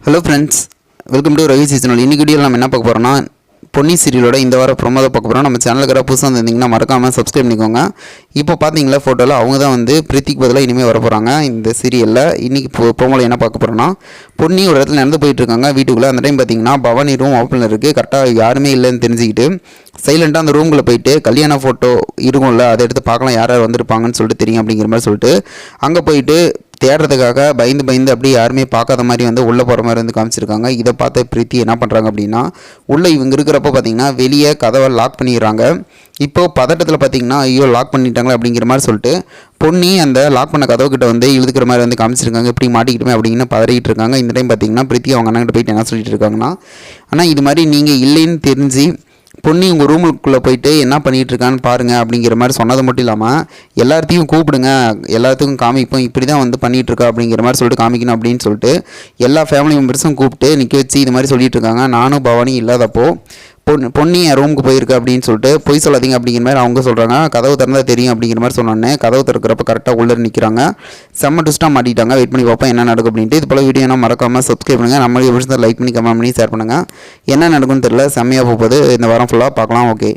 Hello friends welcome to Ravi seasonal இன்னைக்கு வீடியோவில் நம்ம என்ன பார்க்க போகிறோம்னா பொன்னி சீரியலோட இந்த வாரம் ப்ரொமோ பார்க்க போகிறோம் நம்ம சேனலுக்கு வர புதுசாக இருந்தீங்கன்னா மறக்காமல் சப்ஸ்கிரைப் பண்ணிக்கோங்க. இப்போ பார்த்தீங்களா ஃபோட்டோவில் அவங்க தான் வந்து பிரீத்திக்கு பதிலாக இனிமேல் வர போகிறாங்க இந்த சீரியலில் இன்றைக்கி ப்ரோமோவில் என்ன பார்க்க போகிறோன்னா பொன்னி ஒரு இடத்துல நடந்து போயிட்டுருக்காங்க வீட்டுக்குள்ளே அந்த டைம் பார்த்தீங்கன்னா பவானி ரூம் ஓப்பனில் இருக்குது கரெக்டாக யாருமே இல்லைன்னு தெரிஞ்சுக்கிட்டு சைலண்ட்டாக அந்த ரூமில் போயிட்டு கல்யாண ஃபோட்டோ இருக்கும்ல அதை எடுத்து பார்க்கலாம் யார் யார் வந்திருப்பாங்கன்னு சொல்லிட்டு தெரியும் அப்படிங்கிற மாதிரி சொல்லிட்டு அங்கே போயிட்டு தேடுறதுக்காக பயந்து பயந்து அப்படியே யாருமே பார்க்காத மாதிரி வந்து உள்ளே போகிற மாதிரி வந்து காமிச்சிருக்காங்க. இதை பார்த்து பிரீத்தி என்ன பண்ணுறாங்க அப்படின்னா உள்ளே இவங்க இருக்கிறப்ப பார்த்தீங்கன்னா வெளியே கதவை லாக் பண்ணிடுறாங்க. இப்போ பதட்டத்தில் பார்த்தீங்கன்னா ஐயோ லாக் பண்ணிட்டாங்களே அப்படிங்கிற மாதிரி சொல்லிட்டு பொண்ணி அந்த லாக் பண்ண கதவு கிட்ட வந்து இழுக்கிற மாதிரி வந்து காமிச்சிருக்காங்க. எப்படி மாட்டிக்கிட்டுமே அப்படின்னு பதறிட்டு இருக்காங்க. இந்த டைம் பார்த்தீங்கன்னா பிரீத்தி அவங்க அண்ணங்கிட்ட போயிட்டு என்ன சொல்லிட்டு இருக்காங்கன்னா ஆனால் இது மாதிரி நீங்கள் இல்லைன்னு தெரிஞ்சு பொண்ணு உங்கள் ரூமுக்குள்ளே போயிட்டு என்ன பண்ணிகிட்டு இருக்கான்னு பாருங்கள் அப்படிங்கிற மாதிரி சொன்னது மட்டும் இல்லாமல் எல்லாத்தையும் கூப்பிடுங்க எல்லாத்துக்கும் காமிப்போம் இப்படி தான் வந்து பண்ணிகிட்டு இருக்கா அப்படிங்கிற மாதிரி சொல்லிட்டு காமிக்கணும் அப்படின்னு சொல்லிட்டு எல்லா ஃபேமிலி மெம்பர்ஸும் கூப்பிட்டு நிற்க வச்சு இது மாதிரி சொல்லிகிட்டு இருக்காங்க நானும் பவானி இல்லாதப்போ பொன் பொன்னி என் ரூமுக்கு போயிருக்கு அப்படின்னு சொல்லிட்டு பொய் சொல்லாதீங்க அப்படிங்கிற மாதிரி அவங்க சொல்கிறாங்க கதவு திறந்தால் தெரியும் அப்படிங்கிற மாதிரி சொன்னோன்னே கதவு திறக்கிறப்ப கரெக்டாக உள்ளே நிற்கிறாங்க செம்ம ட்விஸ்ட்டாக மாட்டிட்டாங்க. வெயிட் பண்ணி பார்ப்போம் என்ன நடக்கும் அப்படின்ட்டு. இது போல் வீடியோ மறக்காமல் சப்ஸ்கிரைப் பண்ணுங்கள் நம்மளுக்கு எப்படி லைக் பண்ணி கமெண்ட் பண்ணி ஷேர் பண்ணுங்கள் என்ன நடக்கும்னு தெரியல. செம்மையாக போகுது. இந்த வாரம் ஃபுல்லாக பார்க்கலாம். ஓகே